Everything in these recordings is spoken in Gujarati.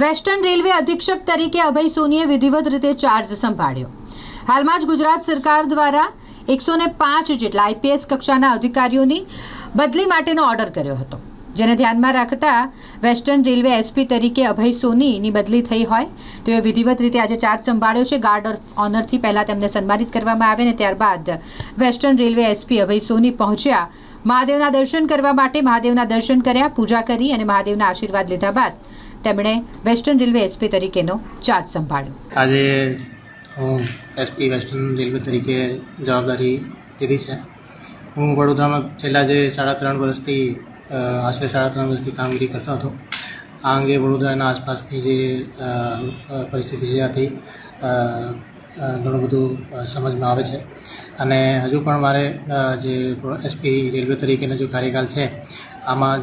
વેસ્ટર્ન રેલવે અધિક્ષક તરીકે અભય સોનીએ વિધિવત રીતે ચાર્જ સંભાળ્યો. હાલમાં જ ગુજરાત સરકાર દ્વારા એકસો ને પાંચ જેટલા આઈપીએસ કક્ષાના અધિકારીઓની બદલી માટેનો ઓર્ડર કર્યો હતો. જેને ધ્યાનમાં રાખતા વેસ્ટર્ન રેલવે એસપી તરીકે અભય સોનીની બદલી થઈ હોય. તેઓએ વિધિવત રીતે આજે ચાર્જ સંભાળ્યો છે. ગાર્ડ ઓફ ઓનરથી પહેલાં તેમને સન્માનિત કરવામાં આવે ને ત્યારબાદ western railway S P Abhay Soni પહોંચ્યા. મહાદેવના દર્શન કરવા માટે મહાદેવના દર્શન કર્યા, પૂજા કરી અને મહાદેવના આશીર્વાદ લીધા બાદ તેમણે વેસ્ટર્ન રેલવે એસપી તરીકેનો ચાર્જ સંભાળ્યો. આજે હું એસપી વેસ્ટર્ન રેલવે તરીકે જવાબદારી લીધી છે. હું વડોદરામાં છેલ્લા જે સાડા ત્રણ વર્ષથી આશરે સાડા ત્રણ વર્ષથી કામગીરી કરતો હતો. આ અંગે વડોદરાના આસપાસની જે પરિસ્થિતિ છે આથી ઘણું બધું સમજમાં આવે છે. અને હજુ પણ મારે જે એસપી રેલવે તરીકેનો જે કાર્યકાળ છે, આમાં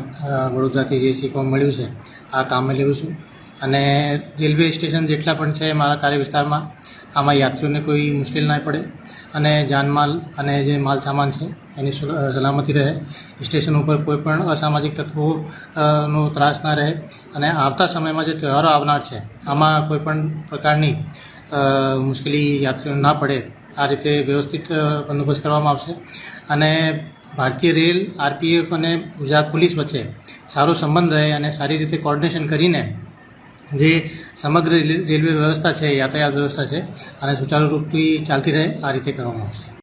વડોદરાથી જે શીખવા મળ્યું છે, આ કામે લેવું છું. અને રેલવે સ્ટેશન જેટલા પણ છે મારા કાર્ય વિસ્તારમાં આમાં યાત્રીઓને કોઈ મુશ્કેલ ના પડે અને જાનમાલ અને જે માલ સામાન છે, એની સલામતી રહે. સ્ટેશન ઉપર કોઈ પણ અસામાજિક તત્વો નો ત્રાસ ના રહે અને આવતા સમયમાં જે તહેવારો આવનાર છે, આમાં કોઈ પણ પ્રકારની મુશ્કેલી યાત્રીઓને ના પડે. આ રીતે વ્યવસ્થિત બંદોબસ્ત કરવામાં આવશે અને ભારતીય રેલ, આરપીએફ અને ગુજરાત પોલીસ વચ્ચે સારો સંબંધ રહે અને સારી રીતે કોર્ડિનેશન કરીને જે સમગ્ર રેલ- રેલવે વ્યવસ્થા છે, યાતાયાત વ્યવસ્થા છે, અને સુચારુ રૂપથી ચાલતી રહે, આ રીતે કરવામાં આવશે.